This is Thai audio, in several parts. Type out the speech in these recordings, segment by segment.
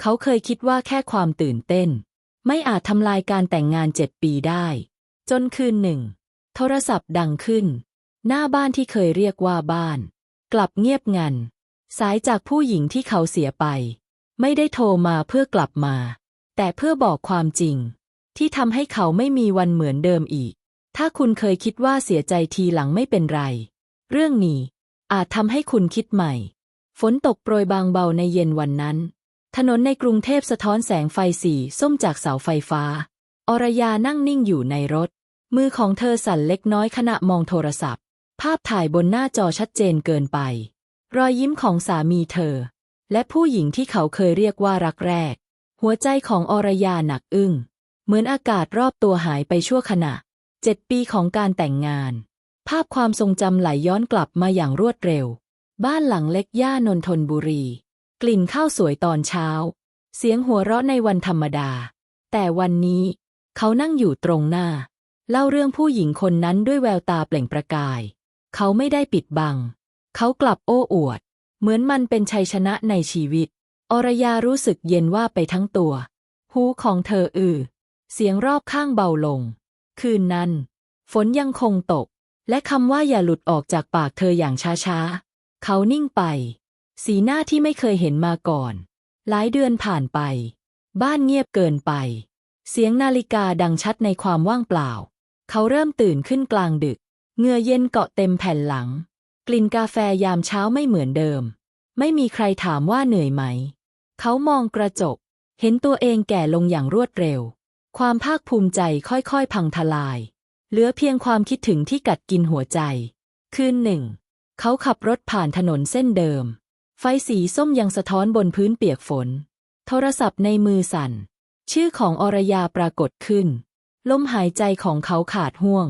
เขาเคยคิดว่าแค่ความตื่นเต้น ไม่อาจทำลายการแต่งงานเจ็ดปีได้ จนคืนหนึ่ง โทรศัพท์ดังขึ้น หน้าบ้านที่เคยเรียกว่าบ้าน กลับเงียบงัน สายจากผู้หญิงที่เขาเสียไป ไม่ได้โทรมาเพื่อกลับมา แต่เพื่อบอกความจริง ที่ทำให้เขาไม่มีวันเหมือนเดิมอีก ถ้าคุณเคยคิดว่าเสียใจทีหลังไม่เป็นไร เรื่องนี้อาจทำให้คุณคิดใหม่ ฝนตกโปรยบางเบาในเย็นวันนั้น ถนนในกรุงเทพสะท้อนแสงไฟสีส้มจากเสาไฟฟ้า อรยานั่งนิ่งอยู่ในรถ มือของเธอสั่นเล็กน้อยขณะมองโทรศัพท์ ภาพถ่ายบนหน้าจอชัดเจนเกินไป รอยยิ้มของสามีเธอ และผู้หญิงที่เขาเคยเรียกว่ารักแรก หัวใจของอรยาหนักอึ้ง เหมือนอากาศรอบตัวหายไปชั่วขณะ เจ็ดปีของการแต่งงาน ภาพความทรงจำไหลย้อนกลับมาอย่างรวดเร็ว บ้านหลังเล็กย่านนทนบุรี กลิ่นข้าวสวยตอนเช้า เสียงหัวเราะในวันธรรมดา แต่วันนี้ เขานั่งอยู่ตรงหน้า เล่าเรื่องผู้หญิงคนนั้นด้วยแววตาเปล่งประกาย เขาไม่ได้ปิดบัง เขากลับโอ้อวด เหมือนมันเป็นชัยชนะในชีวิต อรยารู้สึกเย็นว่าไปทั้งตัว หูของเธออือ เสียงรอบข้างเบาลง คืนนั้น ฝนยังคงตก และคำว่าอย่าหลุดออกจากปากเธออย่างช้าๆ เขานิ่งไป สีหน้าที่ไม่เคยเห็นมาก่อน หลายเดือนผ่านไป บ้านเงียบเกินไป เสียงนาฬิกาดังชัดในความว่างเปล่า เขาเริ่มตื่นขึ้นกลางดึกเงื่อเย็นเกาะเต็มแผ่นหลัง กลิ่นกาแฟยามเช้าไม่เหมือนเดิม ไม่มีใครถามว่าเหนื่อยไหม เขามองกระจก เห็นตัวเองแก่ลงอย่างรวดเร็ว ความภาคภูมิใจค่อยๆ พังทลาย เหลือเพียงความคิดถึงที่กัดกินหัวใจ คืนหนึ่ง เขาขับรถผ่านถนนเส้นเดิม ไฟสีส้มยังสะท้อนบนพื้นเปียกฝน โทรศัพท์ในมือสั่น ชื่อของอรยาปรากฏขึ้น ลมหายใจของเขาขาดห่วง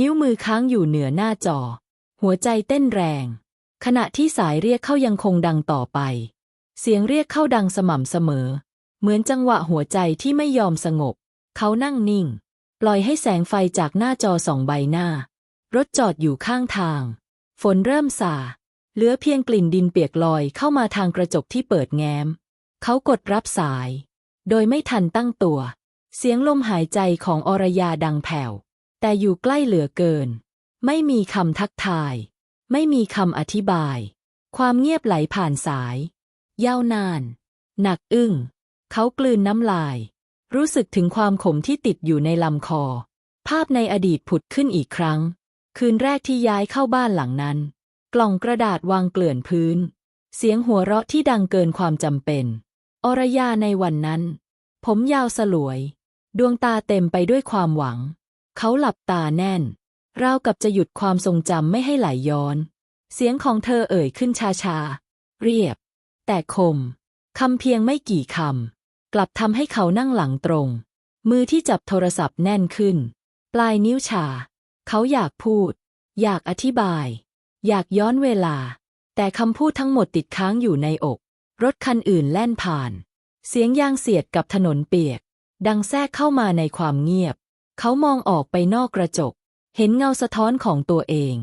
นิ้วมือค้างอยู่เหนือหน้าจอ หัวใจเต้นแรง ขณะที่สายเรียกเข้ายังคงดังต่อไป เสียงเรียกเข้าดังสม่ำเสมอ เหมือนจังหวะหัวใจที่ไม่ยอมสงบ เขานั่งนิ่ง ปล่อยให้แสงไฟจากหน้าจอส่องใบหน้า รถจอดอยู่ข้างทาง ฝนเริ่มสา เหลือเพียงกลิ่นดินเปียกลอยเข้ามาทางกระจกที่เปิดแง้ม เขากดรับสาย โดยไม่ทันตั้งตัว เสียงลมหายใจของอรยาดังแผ่ว แต่อยู่ใกล้เหลือเกิน ไม่มีคำทักทาย ไม่มีคำอธิบาย ความเงียบไหลผ่านสาย ยาวนาน หนักอึ้ง เขากลืนน้ำลาย รู้สึกถึงความขมที่ติดอยู่ในลำคอ ภาพในอดีตผุดขึ้นอีกครั้ง คืนแรกที่ย้ายเข้าบ้านหลังนั้น กล่องกระดาษวางเกลื่อนพื้น เสียงหัวเราะที่ดังเกินความจำเป็น อรยาในวันนั้น ผมยาวสลวย ดวงตาเต็มไปด้วยความหวัง เขาหลับตาแน่น ราวกับจะหยุดความทรงจำไม่ให้ไหลย้อน เสียงของเธอเอ่ยขึ้นช้าๆ เรียบ แต่คมคำเพียงไม่กี่คำ กลับทำให้เขานั่งหลังตรง มือที่จับโทรศัพท์แน่นขึ้น ปลายนิ้วชา เขาอยากพูด อยากอธิบาย อยากย้อนเวลา แต่คำพูดทั้งหมดติดค้างอยู่ในอก รถคันอื่นแล่นผ่าน เสียงยางเสียดกับถนนเปียก ดังแทรกเข้ามาในความเงียบ เขามองออกไปนอกกระจก เห็นเงาสะท้อนของตัวเอง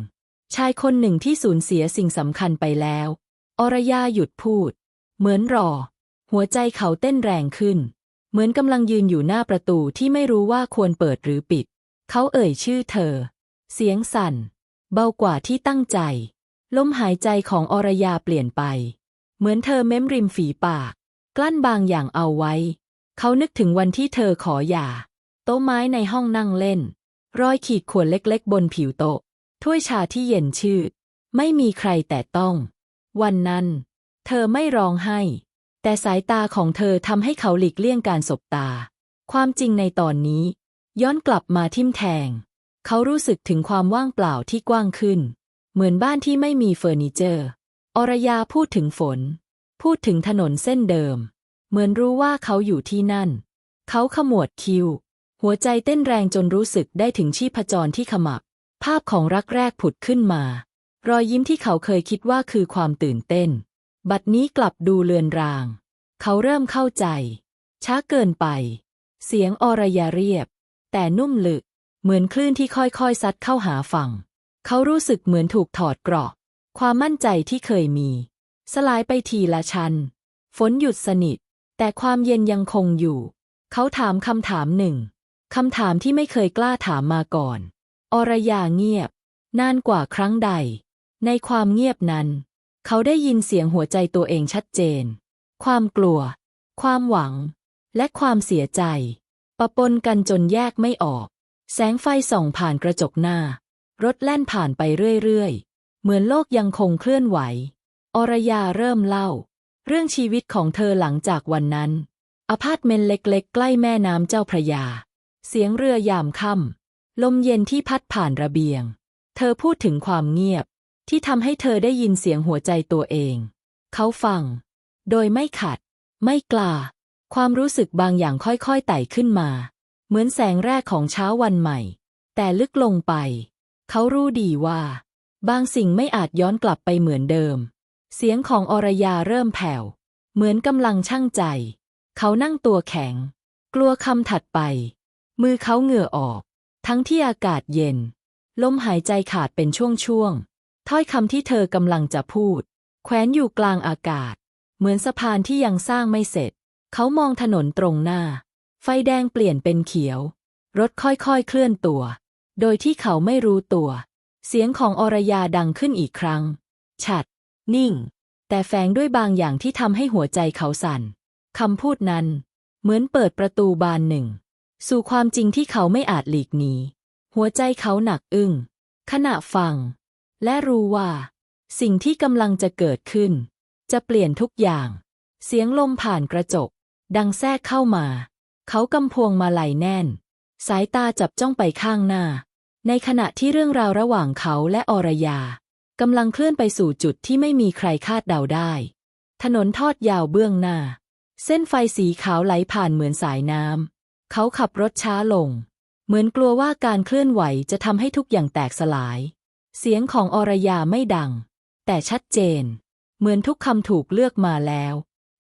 ชายคนหนึ่งที่สูญเสียสิ่งสำคัญไปแล้ว อรยาหยุดพูด เหมือนรอ หัวใจเขาเต้นแรงขึ้น เหมือนกำลังยืนอยู่หน้าประตูที่ไม่รู้ว่าควรเปิดหรือปิด เขาเอ่ยชื่อเธอ เสียงสั่น เบากว่าที่ตั้งใจ ลมหายใจของอรยาเปลี่ยนไป เหมือนเธอเม้มริมฝีปาก กลั้นบางอย่างเอาไว้ เขานึกถึงวันที่เธอขอหย่า โต๊ะไม้ในห้องนั่งเล่น รอยขีดข่วนเล็กๆ บนผิวโต๊ะ ถ้วยชาที่เย็นชืดไม่มีใครแต่ต้อง วันนั้น เธอไม่ร้องไห้ แต่สายตาของเธอทำให้เขาหลีกเลี่ยงการสบตา ความจริงในตอนนี้ ย้อนกลับมาทิ่มแทง เขารู้สึกถึงความว่างเปล่าที่กว้างขึ้น เหมือนบ้านที่ไม่มีเฟอร์นิเจอร์ อรยาพูดถึงฝน พูดถึงถนนเส้นเดิม เหมือนรู้ว่าเขาอยู่ที่นั่น เขาขมวดคิ้ว หัวใจเต้นแรงจนรู้สึกได้ถึงชีพจรที่ขมับ ภาพของรักแรกผุดขึ้นมา รอยยิ้มที่เขาเคยคิดว่าคือความตื่นเต้น บัดนี้กลับดูเลือนราง เขาเริ่มเข้าใจ ช้าเกินไป เสียงอรยาเรียบ แต่นุ่มลึก เหมือนคลื่นที่ค่อยๆซัดเข้าหาฝั่ง เขารู้สึกเหมือนถูกถอดเกราะ ความมั่นใจที่เคยมี สลายไปทีละชั้น ฝนหยุดสนิท แต่ความเย็นยังคงอยู่ เขาถามคำถามหนึ่งคำถามที่ไม่เคยกล้าถามมาก่อน อรยาเงียบ นานกว่าครั้งใด ในความเงียบนั้น เขาได้ยินเสียงหัวใจตัวเองชัดเจน ความกลัว ความหวัง และความเสียใจ ปะปนกันจนแยกไม่ออก แสงไฟส่องผ่านกระจกหน้า รถแล่นผ่านไปเรื่อยๆ เหมือนโลกยังคงเคลื่อนไหว อรยาเริ่มเล่า เรื่องชีวิตของเธอหลังจากวันนั้น อพาร์ตเมนต์เล็กๆ ใกล้แม่น้ำเจ้าพระยา เสียงเรือยามค่ำลมเย็นที่พัดผ่านระเบียง เธอพูดถึงความเงียบ ที่ทำให้เธอได้ยินเสียงหัวใจตัวเอง เขาฟัง โดยไม่ขัด ไม่กล้า ความรู้สึกบางอย่างค่อยๆไต่ขึ้นมา เหมือนแสงแรกของเช้าวันใหม่ แต่ลึกลงไป เขารู้ดีว่า บางสิ่งไม่อาจย้อนกลับไปเหมือนเดิม เสียงของอรยาเริ่มแผ่ว เหมือนกำลังชั่งใจ เขานั่งตัวแข็ง กลัวคำถัดไป มือเขาเหงื่อออก ทั้งที่อากาศเย็น ลมหายใจขาดเป็นช่วงๆถ้อยคำที่เธอกำลังจะพูด แขวนอยู่กลางอากาศ เหมือนสะพานที่ยังสร้างไม่เสร็จ เขามองถนนตรงหน้า ไฟแดงเปลี่ยนเป็นเขียว รถค่อยๆเคลื่อนตัว โดยที่เขาไม่รู้ตัว เสียงของอรยาดังขึ้นอีกครั้ง ฉัด นิ่ง แต่แฝงด้วยบางอย่างที่ทำให้หัวใจเขาสั่นคำพูดนั้น เหมือนเปิดประตูบานหนึ่ง สู่ความจริงที่เขาไม่อาจหลีกหนี หัวใจเขาหนักอึ้ง ขณะฟัง และรู้ว่า สิ่งที่กำลังจะเกิดขึ้น จะเปลี่ยนทุกอย่าง เสียงลมผ่านกระจก ดังแทรกเข้ามา เขากำพวงมาไหลแน่น สายตาจับจ้องไปข้างหน้า ในขณะที่เรื่องราวระหว่างเขาและอรยากำลังเคลื่อนไปสู่จุดที่ไม่มีใครคาดเดาได้ ถนนทอดยาวเบื้องหน้า เส้นไฟสีขาวไหลผ่านเหมือนสายน้ำ เขาขับรถช้าลง เหมือนกลัวว่าการเคลื่อนไหวจะทำให้ทุกอย่างแตกสลาย เสียงของอรยาไม่ดัง แต่ชัดเจน เหมือนทุกคำถูกเลือกมาแล้ว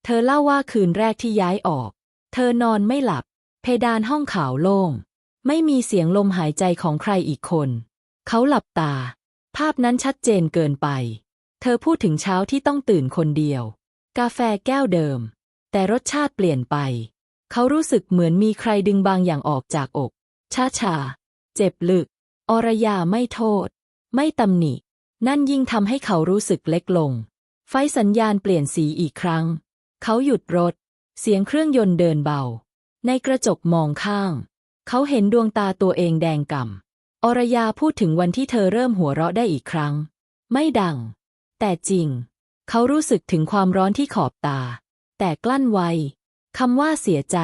เธอเล่าว่าคืนแรกที่ย้ายออก เธอนอนไม่หลับ เพดานห้องขาวโล่ง ไม่มีเสียงลมหายใจของใครอีกคน เขาหลับตา ภาพนั้นชัดเจนเกินไป เธอพูดถึงเช้าที่ต้องตื่นคนเดียว กาแฟแก้วเดิม แต่รสชาติเปลี่ยนไป เขารู้สึกเหมือนมีใครดึงบางอย่างออกจากอก ช้าชาๆเจ็บลึก อรยาไม่โทษ ไม่ตำหนิ นั่นยิ่งทำให้เขารู้สึกเล็กลง ไฟสัญญาณเปลี่ยนสีอีกครั้ง เขาหยุดรถ เสียงเครื่องยนต์เดินเบา ในกระจกมองข้าง เขาเห็นดวงตาตัวเองแดงก่ำ อรยาพูดถึงวันที่เธอเริ่มหัวเราะได้อีกครั้ง ไม่ดัง แต่จริง เขารู้สึกถึงความร้อนที่ขอบตา แต่กลั้นไว้คำว่าเสียใจ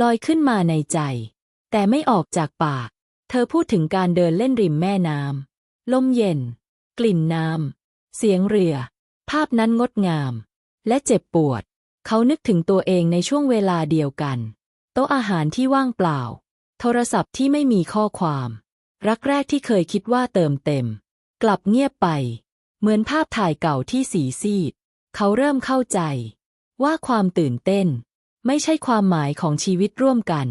ลอยขึ้นมาในใจ แต่ไม่ออกจากปาก เธอพูดถึงการเดินเล่นริมแม่น้ำลมเย็น กลิ่นน้ำเสียงเรือ ภาพนั้นงดงาม และเจ็บปวด เขานึกถึงตัวเองในช่วงเวลาเดียวกัน โต๊ะอาหารที่ว่างเปล่า โทรศัพท์ที่ไม่มีข้อความ รักแรกที่เคยคิดว่าเติมเต็ม กลับเงียบไป เหมือนภาพถ่ายเก่าที่สีซีด เขาเริ่มเข้าใจ ว่าความตื่นเต้น ไม่ใช่ความหมายของชีวิตร่วมกัน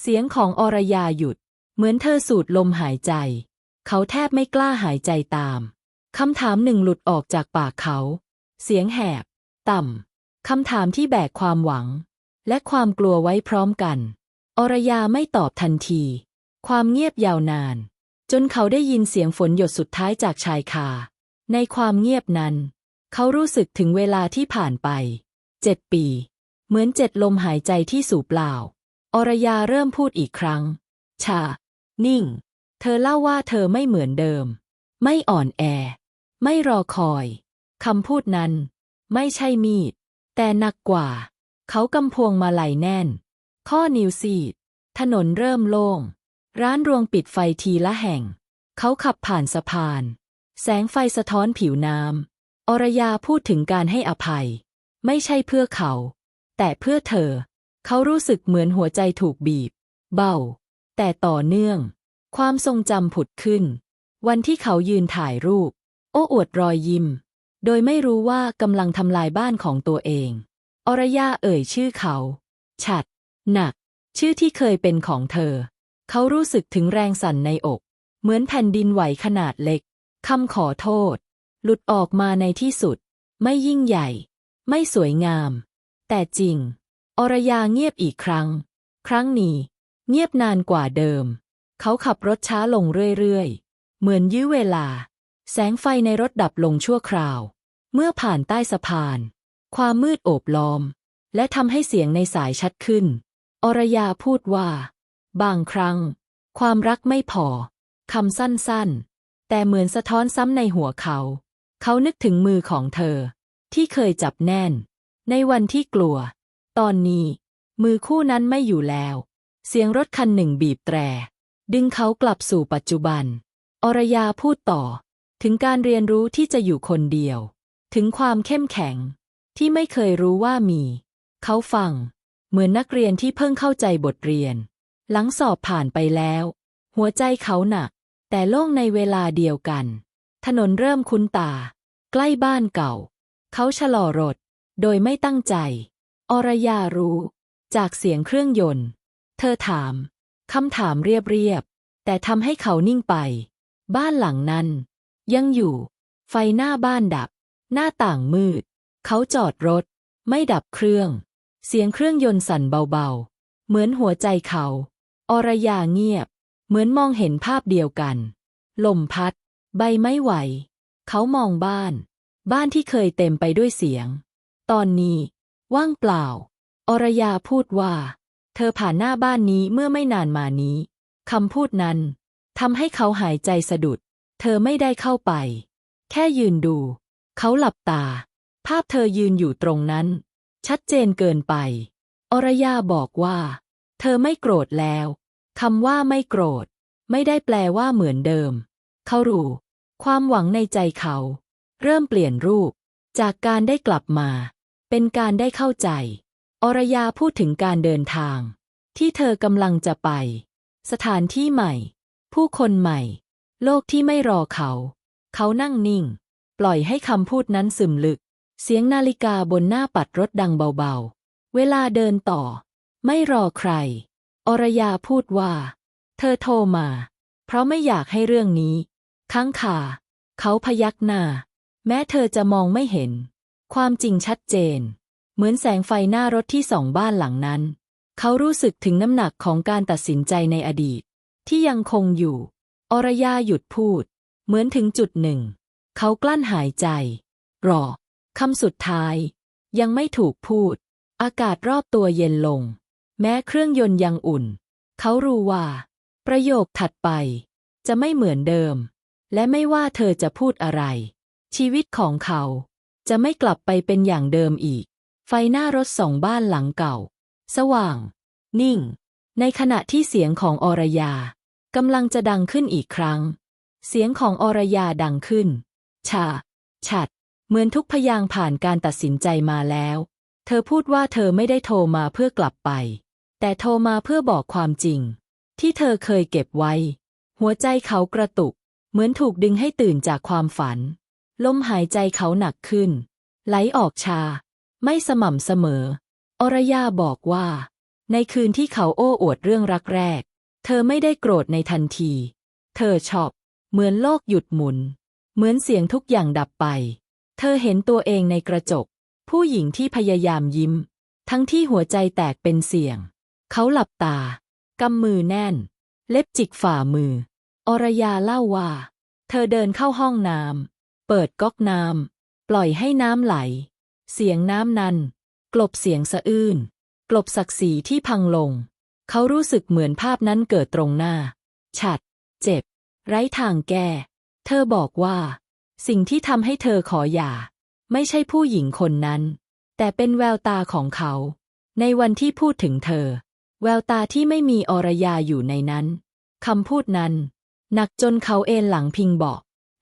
เสียงของอรยาหยุด เหมือนเธอสูดลมหายใจ เขาแทบไม่กล้าหายใจตามคำถามหนึ่งหลุดออกจากปากเขา เสียงแหบ ต่ำ คำถามที่แบกความหวัง และความกลัวไว้พร้อมกัน อรยาไม่ตอบทันที ความเงียบยาวนาน จนเขาได้ยินเสียงฝนหยดสุดท้ายจากชายคา ในความเงียบนั้น เขารู้สึกถึงเวลาที่ผ่านไปเจ็ดปี เหมือนเจ็ดลมหายใจที่สูบเปล่า อรยาเริ่มพูดอีกครั้ง ชา นิ่ง เธอเล่าว่าเธอไม่เหมือนเดิม ไม่อ่อนแอ ไม่รอคอยคำพูดนั้น ไม่ใช่มีด แต่หนักกว่า เขากำพวงมาไหลแน่น ข้อนิ้วซีด ถนนเริ่มโล่ง ร้านรวงปิดไฟทีละแห่ง เขาขับผ่านสะพาน แสงไฟสะท้อนผิวน้ำ อรยาพูดถึงการให้อภัย ไม่ใช่เพื่อเขา แต่เพื่อเธอ เขารู้สึกเหมือนหัวใจถูกบีบ เบา แต่ต่อเนื่อง ความทรงจำผุดขึ้น วันที่เขายืนถ่ายรูป โอ้อวดรอยยิ้ม โดยไม่รู้ว่ากำลังทำลายบ้านของตัวเอง อรยาเอ่ยชื่อเขา ฉัด หนัก ชื่อที่เคยเป็นของเธอ เขารู้สึกถึงแรงสั่นในอก เหมือนแผ่นดินไหวขนาดเล็กคำขอโทษ หลุดออกมาในที่สุด ไม่ยิ่งใหญ่ ไม่สวยงาม แต่จริง อรยาเงียบอีกครั้ง ครั้งนี้ เงียบนานกว่าเดิม เขาขับรถช้าลงเรื่อยๆ เหมือนยื้อเวลา แสงไฟในรถดับลงชั่วคราว เมื่อผ่านใต้สะพาน ความมืดโอบล้อม และทำให้เสียงในสายชัดขึ้น อรยาพูดว่า บางครั้ง ความรักไม่พอคำสั้นๆ แต่เหมือนสะท้อนซ้ำในหัวเขา เขานึกถึงมือของเธอ ที่เคยจับแน่น ในวันที่กลัว ตอนนี้ มือคู่นั้นไม่อยู่แล้ว เสียงรถคันหนึ่งบีบแตร ดึงเขากลับสู่ปัจจุบัน อรยาพูดต่อ ถึงการเรียนรู้ที่จะอยู่คนเดียว ถึงความเข้มแข็ง ที่ไม่เคยรู้ว่ามี เขาฟัง เหมือนนักเรียนที่เพิ่งเข้าใจบทเรียน หลังสอบผ่านไปแล้ว หัวใจเขาหนัก แต่โล่งในเวลาเดียวกัน ถนนเริ่มคุ้นตา ใกล้บ้านเก่า เขาชะลอรถ โดยไม่ตั้งใจ อรยารู้ จากเสียงเครื่องยนต์ เธอถามคำถามเรียบๆแต่ทำให้เขานิ่งไป บ้านหลังนั้น ยังอยู่ ไฟหน้าบ้านดับ หน้าต่างมืด เขาจอดรถ ไม่ดับเครื่อง เสียงเครื่องยนต์สั่นเบาๆ เหมือนหัวใจเขา อรยาเงียบ เหมือนมองเห็นภาพเดียวกัน ลมพัด ใบไม้ไหว เขามองบ้าน บ้านที่เคยเต็มไปด้วยเสียง ตอนนี้ ว่างเปล่า อรยาพูดว่า เธอผ่านหน้าบ้านนี้เมื่อไม่นานมานี้คำพูดนั้นทำให้เขาหายใจสะดุด เธอไม่ได้เข้าไป แค่ยืนดู เขาหลับตา ภาพเธอยืนอยู่ตรงนั้น ชัดเจนเกินไป อรยาบอกว่า เธอไม่โกรธแล้วคำว่าไม่โกรธ ไม่ได้แปลว่าเหมือนเดิม เขารู้ ความหวังในใจเขา เริ่มเปลี่ยนรูป จากการได้กลับมา เป็นการได้เข้าใจ อรยาพูดถึงการเดินทาง ที่เธอกำลังจะไป สถานที่ใหม่ ผู้คนใหม่ โลกที่ไม่รอเขา เขานั่งนิ่ง ปล่อยให้คำพูดนั้นซึมลึก เสียงนาฬิกาบนหน้าปัดรถดังเบาๆ เวลาเดินต่อ ไม่รอใคร อรยาพูดว่า เธอโทรมา เพราะไม่อยากให้เรื่องนี้ ค้างคาเขาพยักหน้า แม้เธอจะมองไม่เห็น ความจริงชัดเจน เหมือนแสงไฟหน้ารถที่สองบ้านหลังนั้น เขารู้สึกถึงน้ำหนักของการตัดสินใจในอดีต ที่ยังคงอยู่ อรยาหยุดพูด เหมือนถึงจุดหนึ่ง เขากลั้นหายใจ รอคำสุดท้าย ยังไม่ถูกพูด อากาศรอบตัวเย็นลง แม้เครื่องยนต์ยังอุ่น เขารู้ว่า ประโยคถัดไป จะไม่เหมือนเดิม และไม่ว่าเธอจะพูดอะไร ชีวิตของเขา จะไม่กลับไปเป็นอย่างเดิมอีก ไฟหน้ารถสองบ้านหลังเก่า สว่าง นิ่ง ในขณะที่เสียงของอรยา กำลังจะดังขึ้นอีกครั้ง เสียงของอรยาดังขึ้น ชา ฉัด เหมือนทุกพยางผ่านการตัดสินใจมาแล้ว เธอพูดว่าเธอไม่ได้โทรมาเพื่อกลับไป แต่โทรมาเพื่อบอกความจริง ที่เธอเคยเก็บไว้ หัวใจเขากระตุก เหมือนถูกดึงให้ตื่นจากความฝัน ลมหายใจเขาหนักขึ้น ไหลออกชา ไม่สม่ำเสมอ อรยาบอกว่า ในคืนที่เขาโอ้อวดเรื่องรักแรก เธอไม่ได้โกรธในทันที เธอชอบ เหมือนโลกหยุดหมุน เหมือนเสียงทุกอย่างดับไป เธอเห็นตัวเองในกระจก ผู้หญิงที่พยายามยิ้ม ทั้งที่หัวใจแตกเป็นเสียง เขาหลับตากำมือแน่น เล็บจิกฝ่ามือ อรยาเล่าว่า เธอเดินเข้าห้องน้ำ เปิดก๊อกน้ำ ปล่อยให้น้ำไหล เสียงน้ำนั้น กลบเสียงสะอื้น กลบศักดิ์ศรีที่พังลง เขารู้สึกเหมือนภาพนั้นเกิดตรงหน้า ฉัด เจ็บ ไร้ทางแก้ เธอบอกว่า สิ่งที่ทำให้เธอขอหย่า ไม่ใช่ผู้หญิงคนนั้น แต่เป็นแววตาของเขา ในวันที่พูดถึงเธอ แววตาที่ไม่มีอรยาอยู่ในนั้นคำพูดนั้น หนักจนเขาเอนหลังพิงเบาะ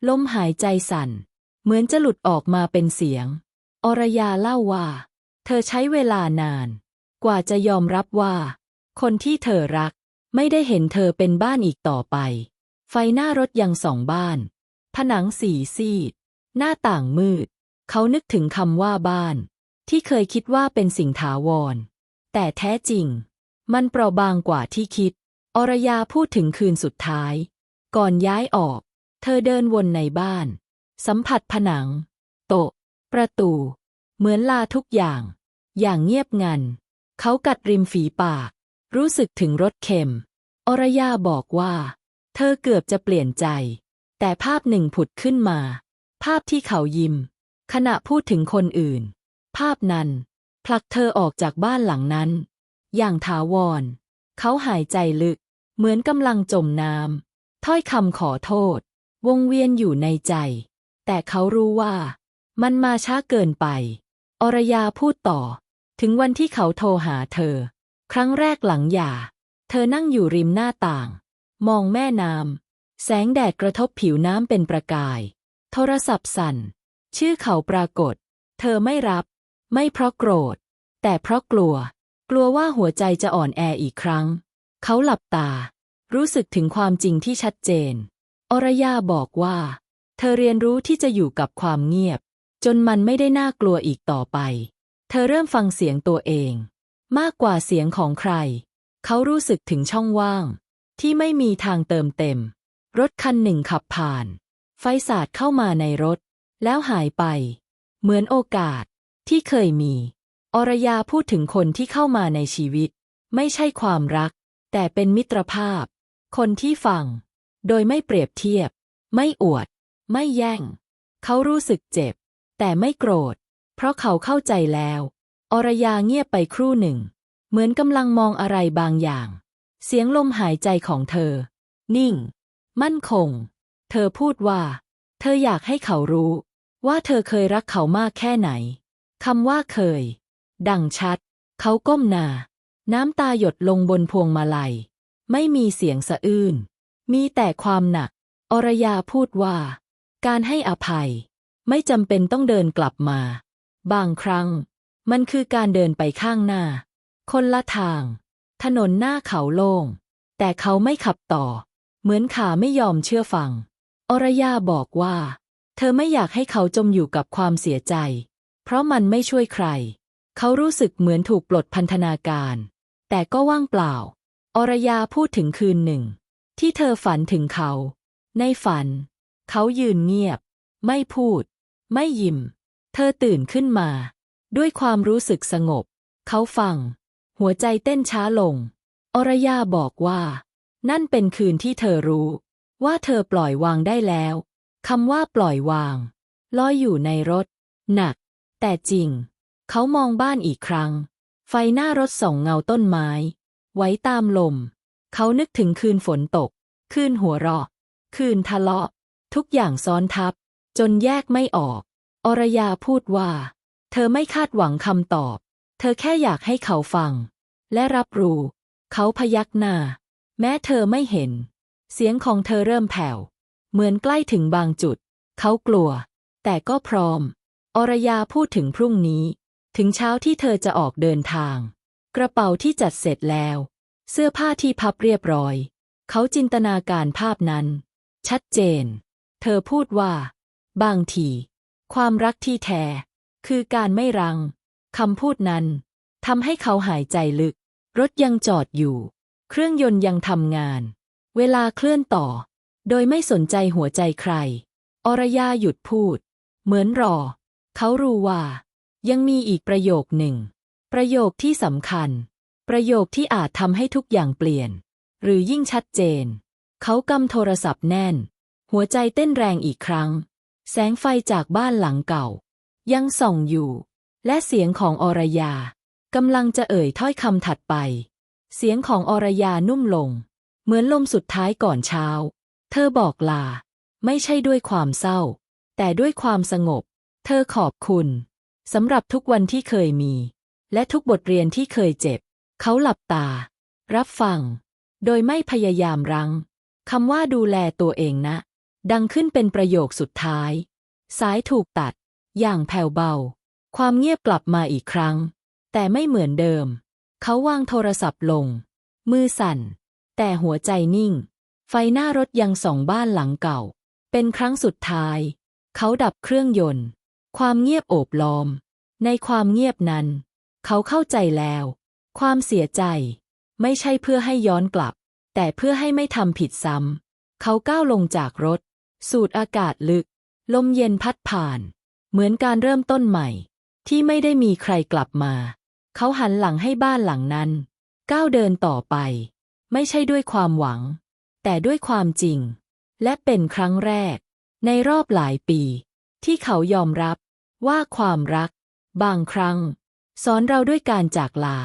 ลมหายใจสั่น เหมือนจะหลุดออกมาเป็นเสียง อรยาเล่าว่า เธอใช้เวลานาน กว่าจะยอมรับว่า คนที่เธอรัก ไม่ได้เห็นเธอเป็นบ้านอีกต่อไป ไฟหน้ารถยังส่องบ้าน ผนังสีซีด หน้าต่างมืด เขานึกถึงคำว่าบ้าน ที่เคยคิดว่าเป็นสิ่งถาวร แต่แท้จริง มันเปราะบางกว่าที่คิด อรยาพูดถึงคืนสุดท้าย ก่อนย้ายออก เธอเดินวนในบ้าน สัมผัสผนัง โต๊ะ ประตู เหมือนลาทุกอย่าง อย่างเงียบงันเขากัดริมฝีปาก รู้สึกถึงรสเค็ม อรยาบอกว่า เธอเกือบจะเปลี่ยนใจ แต่ภาพหนึ่งผุดขึ้นมา ภาพที่เขายิ้ม ขณะพูดถึงคนอื่น ภาพนั้น ผลักเธอออกจากบ้านหลังนั้น อย่างถาวร เขาหายใจลึก เหมือนกำลังจมน้ำถ้อยคำขอโทษ วงเวียนอยู่ในใจ แต่เขารู้ว่า มันมาช้าเกินไป อรยาพูดต่อ ถึงวันที่เขาโทรหาเธอ ครั้งแรกหลังหย่า เธอนั่งอยู่ริมหน้าต่าง มองแม่น้ำแสงแดดกระทบผิวน้ำเป็นประกาย โทรศัพท์สั่น ชื่อเขาปรากฏ เธอไม่รับ ไม่เพราะโกรธ แต่เพราะกลัว กลัวว่าหัวใจจะอ่อนแออีกครั้ง เขาหลับตา รู้สึกถึงความจริงที่ชัดเจน อรยาบอกว่า เธอเรียนรู้ที่จะอยู่กับความเงียบ จนมันไม่ได้น่ากลัวอีกต่อไป เธอเริ่มฟังเสียงตัวเอง มากกว่าเสียงของใคร เขารู้สึกถึงช่องว่าง ที่ไม่มีทางเติมเต็ม รถคันหนึ่งขับผ่าน ไฟสาดเข้ามาในรถ แล้วหายไป เหมือนโอกาสที่เคยมี อรยาพูดถึงคนที่เข้ามาในชีวิต ไม่ใช่ความรัก แต่เป็นมิตรภาพ คนที่ฟัง โดยไม่เปรียบเทียบ ไม่อวด ไม่แย่ง เขารู้สึกเจ็บ แต่ไม่โกรธ เพราะเขาเข้าใจแล้ว อรยาเงียบไปครู่หนึ่ง เหมือนกำลังมองอะไรบางอย่าง เสียงลมหายใจของเธอ นิ่ง มั่นคง เธอพูดว่า เธออยากให้เขารู้ ว่าเธอเคยรักเขามากแค่ไหนคำว่าเคย ดังชัด เขาก้มหน้าน้ำตาหยดลงบนพวงมาลัย ไม่มีเสียงสะอื้น มีแต่ความหนัก อรยาพูดว่า การให้อภัย ไม่จำเป็นต้องเดินกลับมา บางครั้ง มันคือการเดินไปข้างหน้า คนละทาง ถนนหน้าเขาโล่ง แต่เขาไม่ขับต่อ เหมือนขาไม่ยอมเชื่อฟัง อรยาบอกว่า เธอไม่อยากให้เขาจมอยู่กับความเสียใจ เพราะมันไม่ช่วยใคร เขารู้สึกเหมือนถูกปลดพันธนาการ แต่ก็ว่างเปล่า อรยาพูดถึงคืนหนึ่ง ที่เธอฝันถึงเขา ในฝัน เขายืนเงียบ ไม่พูด ไม่ยิ้ม เธอตื่นขึ้นมา ด้วยความรู้สึกสงบ เขาฟัง หัวใจเต้นช้าลง อรยาบอกว่า นั่นเป็นคืนที่เธอรู้ ว่าเธอปล่อยวางได้แล้วคำว่าปล่อยวาง ลอยอยู่ในรถ หนัก แต่จริง เขามองบ้านอีกครั้ง ไฟหน้ารถส่องเงาต้นไม้ ไว้ตามลม เขานึกถึงคืนฝนตก คืนหัวเราะ คืนทะเลาะ ทุกอย่างซ้อนทับ จนแยกไม่ออก อรยาพูดว่า เธอไม่คาดหวังคำตอบ เธอแค่อยากให้เขาฟัง และรับรู้ เขาพยักหน้า แม้เธอไม่เห็น เสียงของเธอเริ่มแผ่ว เหมือนใกล้ถึงบางจุด เขากลัว แต่ก็พร้อม อรยาพูดถึงพรุ่งนี้ ถึงเช้าที่เธอจะออกเดินทาง กระเป๋าที่จัดเสร็จแล้ว เสื้อผ้าที่พับเรียบร้อย เขาจินตนาการภาพนั้น ชัดเจน เธอพูดว่า บางที ความรักที่แท้ คือการไม่รังคำพูดนั้นทำให้เขาหายใจลึก รถยังจอดอยู่ เครื่องยนต์ยังทำงาน เวลาเคลื่อนต่อ โดยไม่สนใจหัวใจใคร อรยาหยุดพูด เหมือนรอ เขารู้ว่า ยังมีอีกประโยคหนึ่ง ประโยคที่สำคัญ ประโยคที่อาจทำให้ทุกอย่างเปลี่ยน หรือยิ่งชัดเจน เขากำโทรศัพท์แน่น หัวใจเต้นแรงอีกครั้ง แสงไฟจากบ้านหลังเก่า ยังส่องอยู่ และเสียงของอรยากำลังจะเอ่ยถ้อยคำถัดไป เสียงของอรยานุ่มลง เหมือนลมสุดท้ายก่อนเช้า เธอบอกลา ไม่ใช่ด้วยความเศร้า แต่ด้วยความสงบ เธอขอบคุณสำหรับทุกวันที่เคยมี และทุกบทเรียนที่เคยเจ็บ เขาหลับตา รับฟัง โดยไม่พยายามรั้งคำว่าดูแลตัวเองนะ ดังขึ้นเป็นประโยคสุดท้าย สายถูกตัด อย่างแผ่วเบา ความเงียบกลับมาอีกครั้ง แต่ไม่เหมือนเดิม เขาวางโทรศัพท์ลง มือสั่น แต่หัวใจนิ่ง ไฟหน้ารถยังส่องบ้านหลังเก่า เป็นครั้งสุดท้าย เขาดับเครื่องยนต์ ความเงียบโอบล้อม ในความเงียบนั้น เขาเข้าใจแล้ว ความเสียใจ ไม่ใช่เพื่อให้ย้อนกลับ แต่เพื่อให้ไม่ทำผิดซ้ำเขาก้าวลงจากรถ สูดอากาศลึก ลมเย็นพัดผ่าน เหมือนการเริ่มต้นใหม่ ที่ไม่ได้มีใครกลับมา เขาหันหลังให้บ้านหลังนั้น ก้าวเดินต่อไป ไม่ใช่ด้วยความหวัง แต่ด้วยความจริง และเป็นครั้งแรก ในรอบหลายปี ที่เขายอมรับว่าความรัก บางครั้ง สอนเราด้วยการจากลา